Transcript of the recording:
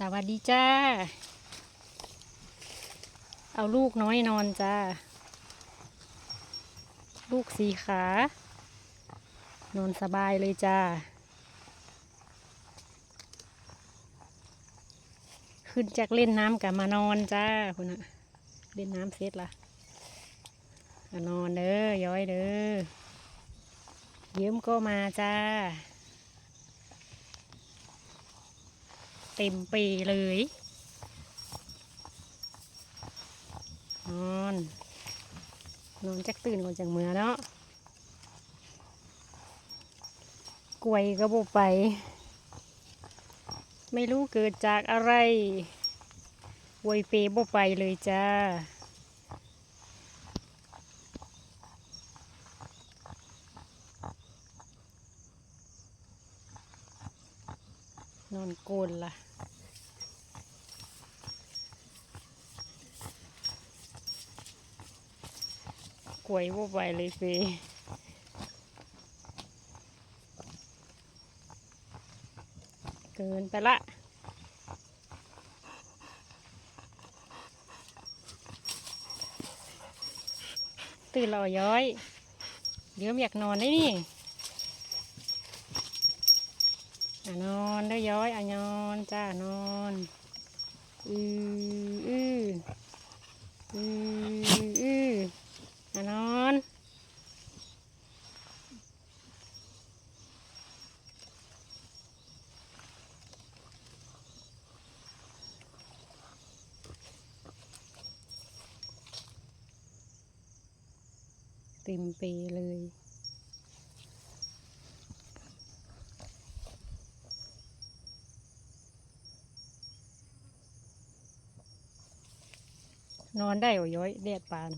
สวัสดีจ้า เอาลูกน้อยนอนจ้า ลูกสีขา นอนสบายเลยจ้า ขึ้นจากเล่นน้ำกับมานอนจ้าคุณอะเล่นน้ำเสร็จละนอนเด้อย้อยเด้อเยิ้มก็มาจ้า เต็มปีเลยนอนนอนจักตื่นก่อนจากเมือเนาะกล้วยก็บไป ไม่รู้เกิดจากอะไรวยเปบไปเลยจ้า นอนโกนล่ะกล้วยบ่ไปเลยเฟเกินไปละตื่นแล้วย้อย เดี๋ยวอยากนอนได้นี่ อะนอน ได้อย้อยอะนอนจ้านอนอืออืออืออืออะนอนเต็มปีเลย นอนได้โอ้ย้อยแดดปาน